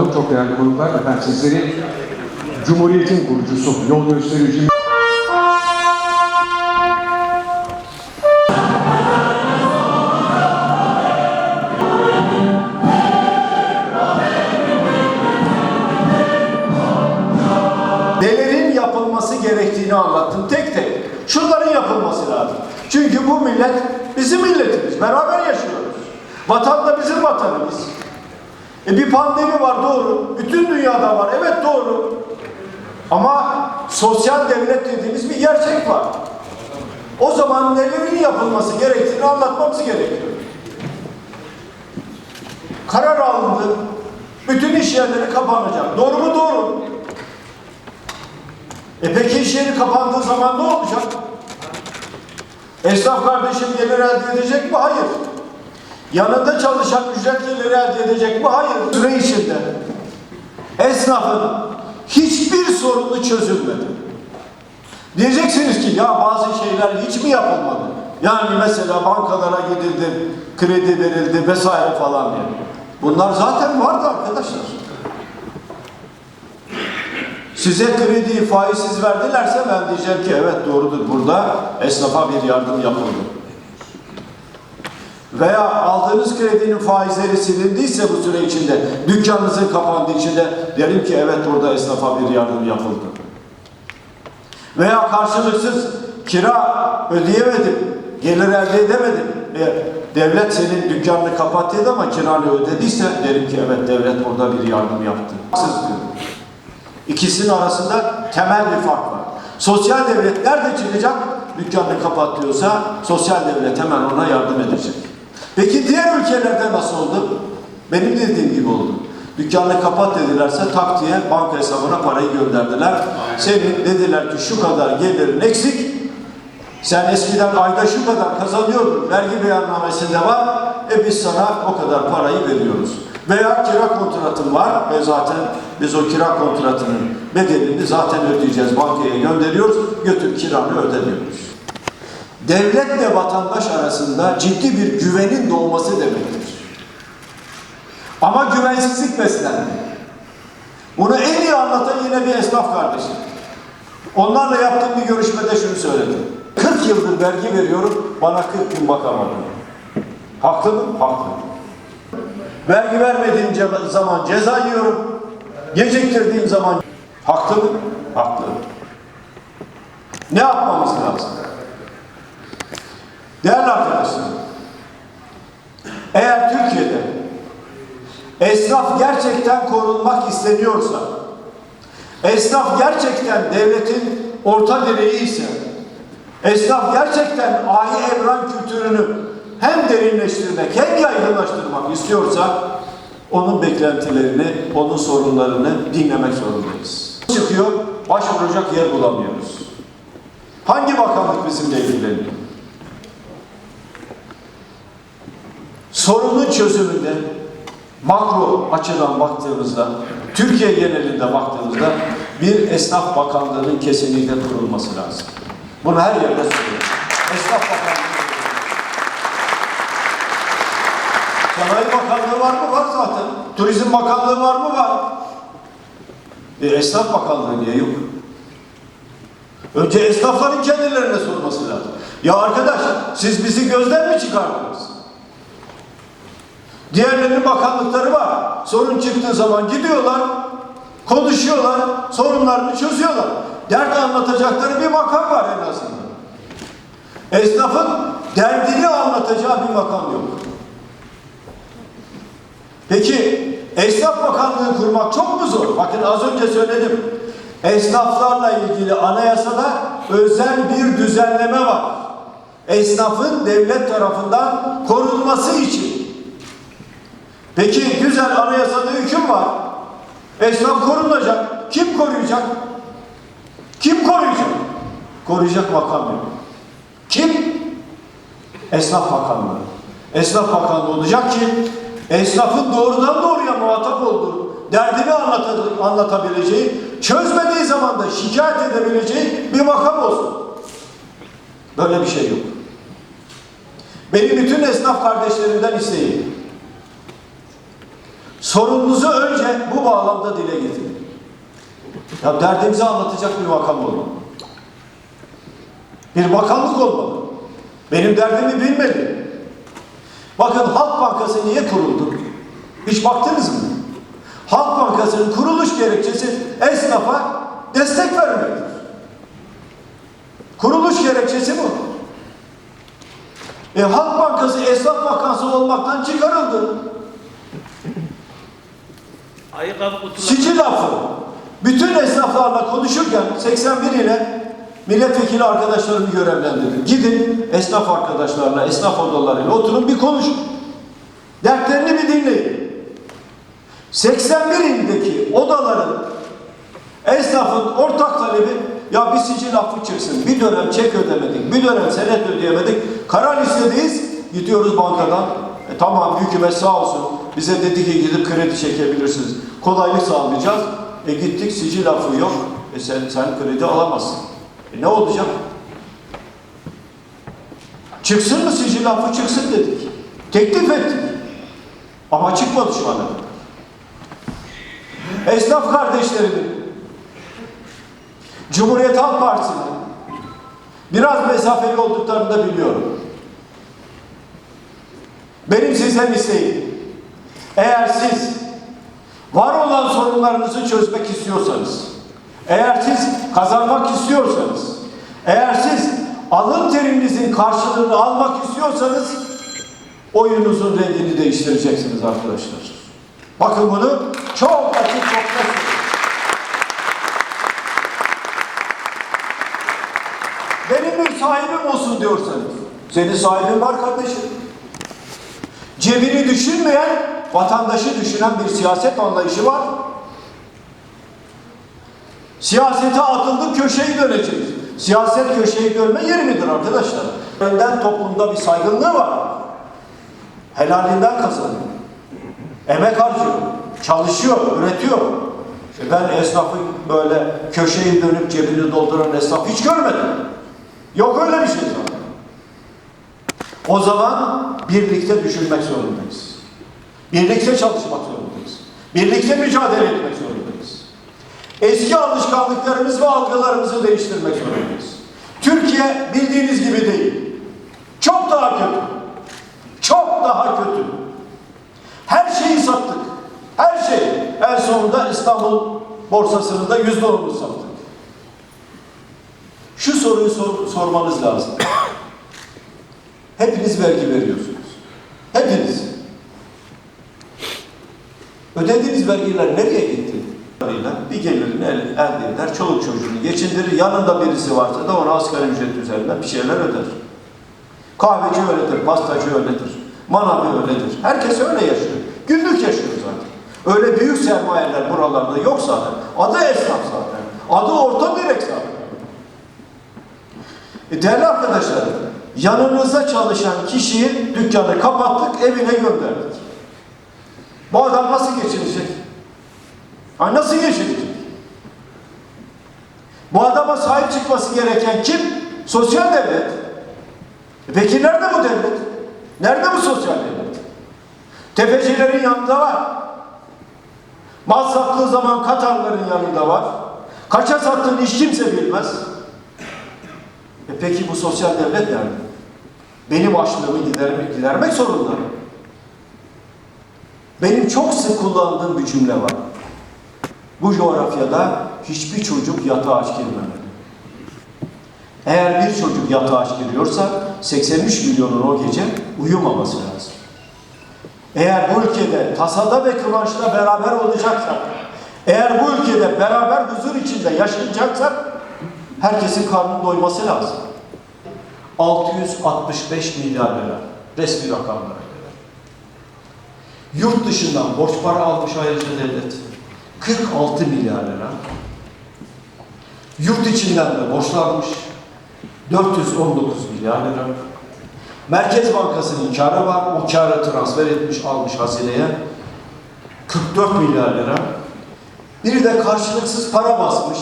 tanıdığım çok değerli konuklar. Efendim sizleri Cumhuriyet'in kurucusu, yol gösterici, Nelerin yapılması gerektiğini anlattım tek tek. Şunların yapılması lazım. Çünkü bu millet bizim milletimiz. Beraber yaşıyoruz. Vatan da bizim vatanımız. E bir pandemi var doğru. Bütün dünyada var. Evet doğru. Ama sosyal devlet dediğimiz bir gerçek var. O zaman nelerin yapılması gerektiğini anlatmamız gerekiyor. Karar alındı. Bütün iş yerleri kapanacak. Doğru mu? Doğru. E peki iş yeri kapandığı zaman ne olacak? Esnaf kardeşim gelir elde edecek mi? Hayır. Yanında çalışan ücret geliri elde edecek mi? Hayır. Süre içinde esnafın hiçbir sorunu çözülmedi. Diyeceksiniz ki ya bazı şeyler hiç mi yapılmadı? Yani mesela bankalara gidildi, kredi verildi vesaire falan diye. Bunlar zaten vardı arkadaşlar. Size krediyi faizsiz verdilerse ben diyeceğim ki evet doğrudur burada esnafa bir yardım yapıldı. Veya aldığınız kredinin faizleri silindiyse bu süre içinde, dükkanınızın kapandığı içinde derim ki evet burada esnafa bir yardım yapıldı. Veya karşılıksız kira ödeyemedim, gelir elde edemedim. E, devlet senin dükkanını kapat dedi ama kiranı ödediyse derim ki evet devlet burada bir yardım yaptı. Haksız. İkisinin arasında temel bir fark var. Sosyal devlet nerede çıkacak? Dükkanını kapatıyorsa sosyal devlet hemen ona yardım edecek. Peki diğer ülkelerde nasıl oldu? Benim dediğim gibi oldu. Dükkanını kapat dedilerse tak diye banka hesabına parayı gönderdiler. Senin dediler ki şu kadar gelirin eksik. Sen eskiden ayda şu kadar kazanıyordun. Vergi beyannamesinde var. E biz sana o kadar parayı veriyoruz. Veya kira kontratın var ve zaten biz o kira kontratının bedelini zaten ödeyeceğiz. Bankaya gönderiyoruz. Götür kiranı öde diyoruz. Devletle vatandaş arasında ciddi bir güvenin doğması demektir. Ama güvensizlik beslendi. Bunu en iyi anlatan yine bir esnaf kardeşim. Onlarla yaptığım bir görüşmede şunu söyledi. 40 yıldır vergi veriyorum, bana 40 gün bakamadım. Haklı mı? Haklı. Vergi vermediğim zaman ceza yiyorum. Geciktirdiğim zaman haklı mı? Haklı. Ne yapmamız lazım? Değerli arkadaşlar, eğer Türkiye'de esnaf gerçekten korunmak isteniyorsa, esnaf gerçekten devletin orta direği ise, esnaf gerçekten ahi evran kültürünü hem derinleştirmek hem yaygınlaştırmak istiyorsa, onun beklentilerini, onun sorunlarını dinlemek zorundayız. Çıkıyor, başvuracak yer bulamıyoruz. Hangi bakanlık bizimle ilgileniyor? Sorunun çözümünde makro açıdan baktığımızda, Türkiye genelinde baktığımızda bir esnaf bakanlığının kesinlikle kurulması lazım. Bunu her yerde söylüyorum. Esnaf bakanlığı. Sanayi Bakanlığı var mı? Var zaten. Turizm Bakanlığı var mı? Var. E, esnaf Bakanlığı niye yok? Önce esnafların kendilerine sorması lazım. Ya arkadaş siz bizi gözden mi çıkardınız? Diğerlerinin bakanlıkları var. Sorun çıktığı zaman gidiyorlar, konuşuyorlar, sorunlarını çözüyorlar. Dert anlatacakları bir makam var en azından. Esnafın derdini anlatacağı bir makam yok. Peki esnaf bakanlığı kurmak çok mu zor? Bakın az önce söyledim. Esnaflarla ilgili anayasada özel bir düzenleme var. Esnafın devlet tarafından korunması için. Peki güzel anayasada hüküm var. Esnaf korunacak. Kim koruyacak? Kim koruyacak? Koruyacak makam yok. Kim? Esnaf Bakanlığı. Esnaf Bakanlığı olacak ki esnafın doğrudan doğruya muhatap olduğu, derdini anlata- anlatabileceği, çözmediği zaman da şikayet edebileceği bir makam olsun. Böyle bir şey yok. Benim bütün esnaf kardeşlerimden isteğim. Sorununuzu önce bu bağlamda Ya derdimizi anlatacak bir makam olmalı. Bir bakanlık olmalı. Benim derdimi bilmeli. Bakın Halk Bankası niye kuruldu? Hiç baktınız mı? Halk Bankası'nın kuruluş gerekçesi esnafa destek vermektir. Kuruluş gerekçesi bu. E, Halk Bankası Esnaf Bankası olmaktan çıkarıldı. Sicil affı. Bütün esnaflarla konuşurken 81 ile milletvekili arkadaşlarımı görevlendirdim. Gidin esnaf arkadaşlarla, esnaf odalarıyla oturun bir konuşun. Dertlerini bir dinleyin. 81 ildeki odaların esnafın ortak talebi ya bir sicil affı çıksın. Bir dönem çek ödemedik, bir dönem senet ödeyemedik. Karar listedeyiz. Gidiyoruz bankadan. E, tamam hükümet sağ olsun. Bize dedi ki gidip kredi çekebilirsiniz. Kolaylık sağlayacağız. E gittik sicil affı yok. E sen, sen kredi alamazsın. E ne olacak? Çıksın mı sicil affı çıksın dedik. Teklif ettik. Ama çıkmadı şu ana kadar. Esnaf kardeşlerimin Cumhuriyet Halk Partisi'nin biraz mesafeli olduklarını da biliyorum. Benim sizden isteğim, eğer siz var olan sorunlarınızı çözmek istiyorsanız, eğer siz kazanmak istiyorsanız, eğer siz alın terinizin karşılığını almak istiyorsanız, oyunuzun rengini değiştireceksiniz arkadaşlar. Bakın bunu çok açık, çok net. Benim bir sahibim olsun diyorsanız, senin sahibin var kardeşim. Cebini düşünmeyen, vatandaşı düşünen bir siyaset anlayışı var. Siyasete atıldık köşeyi döneceğiz. Siyaset köşeyi dönme yeri midir arkadaşlar? Önden toplumda bir saygınlığı var. Helalinden kazanıyor. Emek harcıyor. Çalışıyor, üretiyor. E ben esnafı böyle köşeyi dönüp cebini dolduran esnaf hiç görmedim. Yok öyle bir şey zaten. O zaman birlikte düşünmek zorundayız. Birlikte çalışmak zorundayız. Birlikte mücadele etmek zorundayız. Eski alışkanlıklarımız ve algılarımızı değiştirmek zorundayız. Türkiye bildiğiniz gibi değil. Çok daha kötü. Çok daha kötü. Her şeyi sattık. Her şey. En sonunda İstanbul borsasının da yüzde onunu sattık. Şu soruyu sor- sormanız lazım. Hepiniz vergi veriyorsunuz. Hepiniz. Ödediğiniz vergiler nereye gitti? Bir gelirini el- elde eder, çoluk çocuğunu geçindirir, yanında birisi varsa da ona asgari ücret üzerinden bir şeyler öder. Kahveci öyledir, pastacı öyledir, manavı öyledir. Herkes öyle yaşıyor. Günlük yaşıyor zaten. Öyle büyük sermayeler buralarda yok zaten. Adı esnaf zaten. Adı orta direk zaten. E değerli arkadaşlar, yanınızda çalışan kişiyi dükkanı kapattık, evine gönderdik. Bu adam nasıl geçinecek? Ha nasıl geçinecek? Bu adama sahip çıkması gereken kim? Sosyal devlet. E peki nerede bu devlet? Nerede bu sosyal devlet? Tefecilerin yanında var. Mal sattığı zaman Katarların yanında var. Kaça sattığını hiç kimse bilmez. E peki bu sosyal devlet nerede? Benim açlığımı gidermek, gidermek zorunda. Benim çok sık kullandığım bir cümle var. Bu coğrafyada hiçbir çocuk yatağa aç girmemeli. Eğer bir çocuk yatağa aç giriyorsa 83 milyonun o gece uyumaması lazım. Eğer bu ülkede tasada ve kıvançla beraber olacaksak, eğer bu ülkede beraber huzur içinde yaşayacaksak herkesin karnının doyması lazım. 665 milyar lira resmi rakamlara. Yurt dışından borç para almış ayrıca devlet. 46 milyar lira. Yurt içinden de borçlanmış. 419 milyar lira. Merkez Bankası'nın karı var. O karı transfer etmiş, almış hazineye. 44 milyar lira. Biri de karşılıksız para basmış.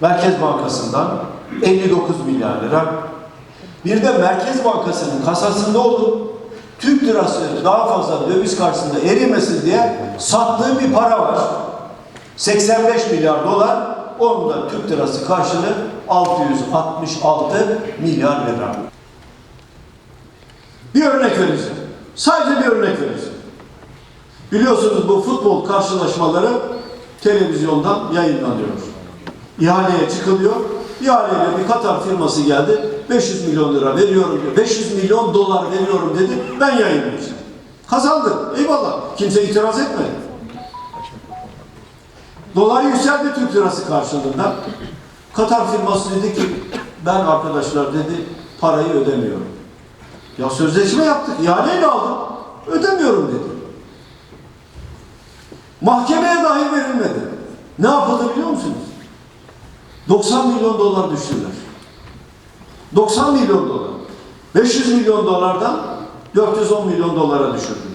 Merkez Bankası'ndan 59 milyar lira. Bir de Merkez Bankası'nın kasasında olup Türk lirası daha fazla döviz karşısında erimesin diye sattığı bir para var. 85 milyar dolar, onun da Türk lirası karşılığı 666 milyar lira. Bir örnek vereceğim. Sadece bir örnek vereceğim. Biliyorsunuz bu futbol karşılaşmaları televizyondan yayınlanıyor. İhaleye çıkılıyor. İhaleye bir Katar firması geldi. 500 milyon lira veriyorum diyor. 500 milyon dolar veriyorum dedi. Ben yayınlayacağım. Kazandı. Eyvallah. Kimse itiraz etmedi. Dolar yükseldi Türk lirası karşılığında. Katar firması dedi ki ben arkadaşlar dedi parayı ödemiyorum. Ya sözleşme yaptık. ihaleyle aldım. Ödemiyorum dedi. Mahkemeye dahi verilmedi. Ne yapıldı biliyor musunuz? 90 milyon dolar düştüler. 90 milyon dolar. 500 milyon dolardan 410 milyon dolara düşürdü.